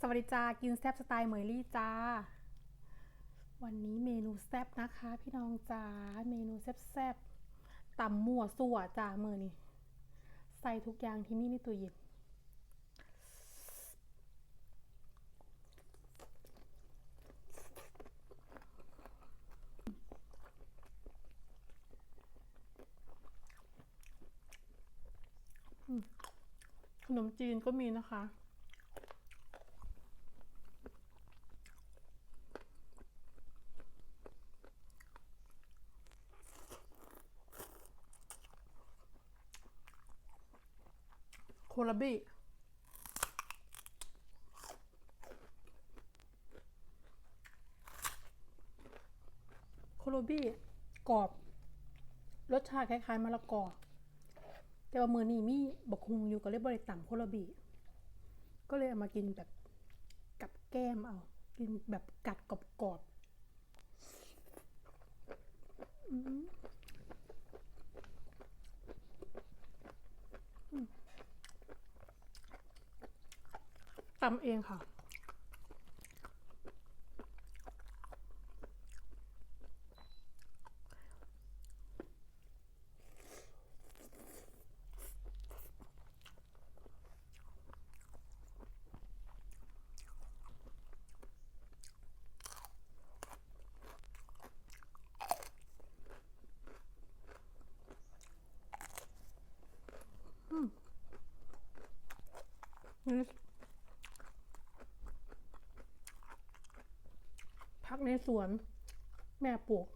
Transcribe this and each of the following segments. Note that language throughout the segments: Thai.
สวัสดีจ้ากินแซบสไตล์เหมยลี่จ้า วันนี้เมนูแซบนะคะ พี่น้องจ้าเมนูแซบแซบๆตำมั่วสั่วจ้ามือนี่ใส่ทุกอย่างที่มีในตู้เย็นขนมจีนก็มีนะคะ ลาบิโคลบิกรอบ รสชาติคล้ายๆมะละกอ แต่ว่ามือนี้มีบกฮุงอยู่ก็เลยบริต่ำโคลาบิก็เลยเอามากินแบบกับแก้มเอา กินแบบกัดกรอบๆอืม ตำเองค่ะนี่ พักในสวน แม่ปลูก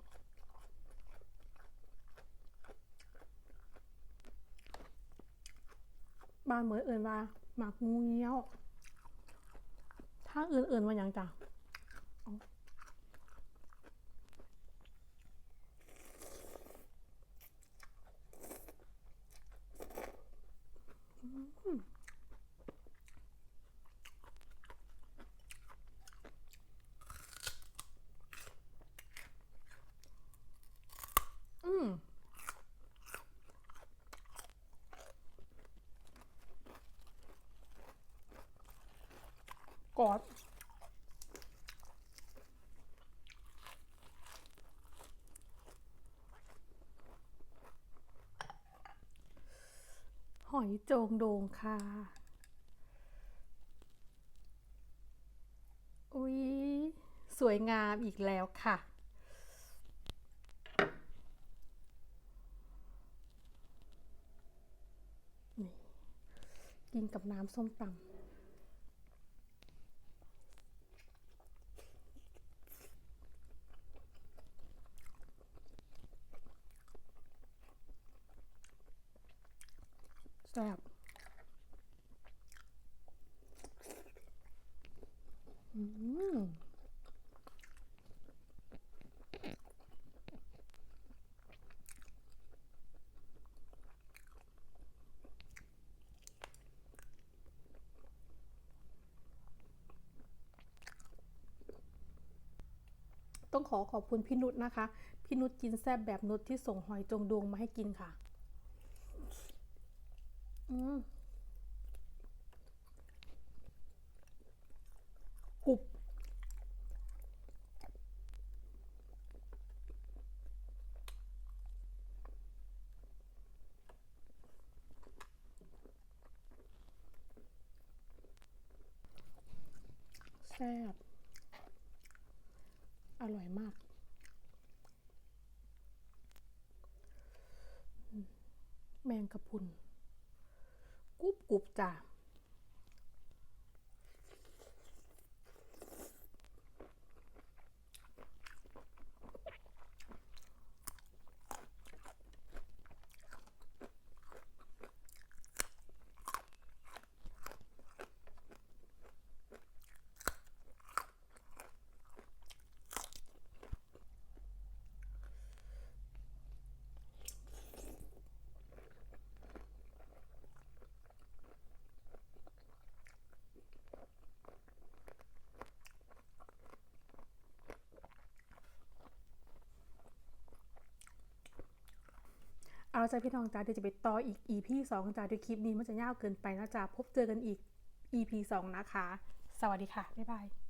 บ้านเหมือนเอินว่าหมากงูเงี้ยว ถ้าเอินเอินว่าอย่างจ้ะเกอดหอยโจงโดงค่ะ อุ๊ย สวยงามอีกแล้วค่ะ กินกับน้ำส้มตำ แซ่บอืมต้องขอขอบคุณพี่นุชนะคะ พี่นุชกินแซ่บแบบนุชที่ส่งหอยจงดวงมาให้กินค่ะ กรุบแซ่บอร่อยมากแมงกะพุน กรุบกรุบจ้ะ เอาใจพี่น้องจ้าเดี๋ยวจะไปต่ออีก EP สองจ้าเดี๋ยวคลิปนี้มันจะยาวเกินไปนะจ้าพบเจอกันอีก EP สองนะคะ สวัสดีค่ะ บ๊ายบาย